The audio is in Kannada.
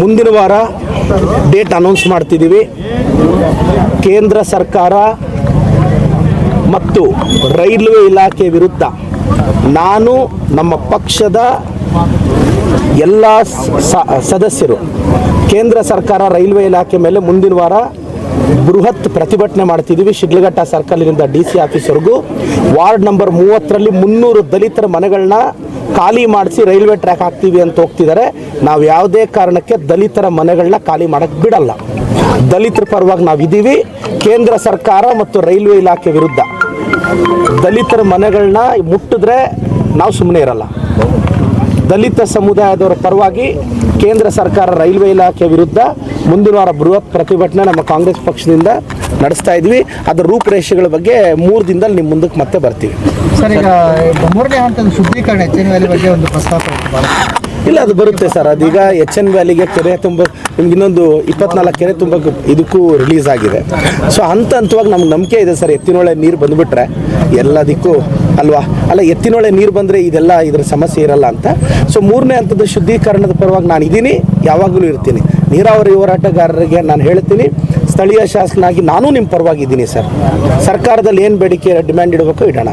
ಮುಂದಿನ ವಾರ ಡೇಟ್ ಅನೌನ್ಸ್ ಮಾಡ್ತಿದ್ದೀವಿ. ಕೇಂದ್ರ ಸರ್ಕಾರ ಮತ್ತು ರೈಲ್ವೆ ಇಲಾಖೆ ವಿರುದ್ಧ ನಾನು ನಮ್ಮ ಪಕ್ಷದ ಎಲ್ಲ ಸದಸ್ಯರು, ಕೇಂದ್ರ ಸರ್ಕಾರ ರೈಲ್ವೆ ಇಲಾಖೆ ಮೇಲೆ ಮುಂದಿನ ವಾರ ಬೃಹತ್ ಪ್ರತಿಭಟನೆ ಮಾಡ್ತಿದ್ದೀವಿ. ಶಿಡ್ಲಘಟ್ಟ ಸರ್ಕಲ್ನಿಂದ ಡಿ ಸಿ ಆಫೀಸ್ವರೆಗೂ. ವಾರ್ಡ್ ನಂಬರ್ ಮೂವತ್ತರಲ್ಲಿ ಮುನ್ನೂರು ದಲಿತರ ಮನೆಗಳನ್ನ ಖಾಲಿ ಮಾಡಿಸಿ ರೈಲ್ವೆ ಟ್ರ್ಯಾಕ್ ಹಾಕ್ತೀವಿ ಅಂತ ಹೋಗ್ತಿದ್ದಾರೆ. ನಾವು ಯಾವುದೇ ಕಾರಣಕ್ಕೆ ದಲಿತರ ಮನೆಗಳನ್ನ ಖಾಲಿ ಮಾಡಕ್ಕೆ ಬಿಡಲ್ಲ. ದಲಿತರ ಪರವಾಗಿ ನಾವಿದ್ದೀವಿ. ಕೇಂದ್ರ ಸರ್ಕಾರ ಮತ್ತು ರೈಲ್ವೆ ಇಲಾಖೆ ವಿರುದ್ಧ. ದಲಿತರ ಮನೆಗಳನ್ನ ಮುಟ್ಟಿದ್ರೆ ನಾವು ಸುಮ್ಮನೆ ಇರಲ್ಲ. ದಲಿತ ಸಮುದಾಯದವರ ಪರವಾಗಿ ಕೇಂದ್ರ ಸರ್ಕಾರ ರೈಲ್ವೆ ಇಲಾಖೆ ವಿರುದ್ಧ ಮುಂದಿನ ವಾರ ಬೃಹತ್ ಪ್ರತಿಭಟನೆ ನಮ್ಮ ಕಾಂಗ್ರೆಸ್ ಪಕ್ಷದಿಂದ ನಡೆಸ್ತಾ ಇದ್ವಿ. ಅದರ ರೂಪರೇಷೆಗಳ ಬಗ್ಗೆ ಮೂರು ದಿನದಲ್ಲಿ ನಿಮ್ಮ ಮುಂದಕ್ಕೆ ಮತ್ತೆ ಬರ್ತೀವಿ. ಸರ್ ಈಗ ಮೂರನೇ ಹಂತದ ಶುದ್ಧೀಕರಣ ಎಚ್ ಎನ್ ವ್ಯಾಲಿ ಬಗ್ಗೆ ಒಂದು ಪ್ರಸ್ತಾಪ ಇಲ್ಲ ಅದು ಬರುತ್ತೆ ಸರ್. ಅದೀಗ ಎಚ್ ಎನ್ ವ್ಯಾಲಿಗೆ ಕೆರೆ ತುಂಬ ನಿಮ್ಗೆ ಇನ್ನೊಂದು ಇಪ್ಪತ್ನಾಲ್ಕು ಕೆರೆ ತುಂಬ ಇದಕ್ಕೂ ರಿಲೀಸ್ ಆಗಿದೆ. ಸೊ ಹಂತ ಹಂತವಾಗಿ ನಮ್ಗೆ ನಂಬಿಕೆ ಇದೆ ಸರ್. ಎತ್ತಿನೊಳೆ ನೀರು ಬಂದುಬಿಟ್ರೆ ಎಲ್ಲದಕ್ಕೂ ಅಲ್ವಾ? ಅಲ್ಲ ಎತ್ತಿನೊಳೆ ನೀರು ಬಂದರೆ ಇದೆಲ್ಲ ಇದರ ಸಮಸ್ಯೆ ಇರಲ್ಲ ಅಂತ. ಸೊ ಮೂರನೇ ಹಂತದ ಶುದ್ಧೀಕರಣದ ಪರವಾಗಿ ನಾನು ಇದ್ದೀನಿ ಯಾವಾಗಲೂ ಇರ್ತೀನಿ. ನೀರಾವರಿ ಹೋರಾಟಗಾರರಿಗೆ ನಾನು ಹೇಳ್ತೀನಿ, ಸ್ಥಳೀಯ ಶಾಸಕನಾಗಿ ನಾನು ನಿಮ್ಮ ಪರವಾಗಿದ್ದೀನಿ ಸರ್. ಸರ್ಕಾರದಲ್ಲಿ ಏನು ಬೇಡಿಕೆ ಡಿಮ್ಯಾಂಡ್ ಇಡಬೇಕು ಇಡೋಣ.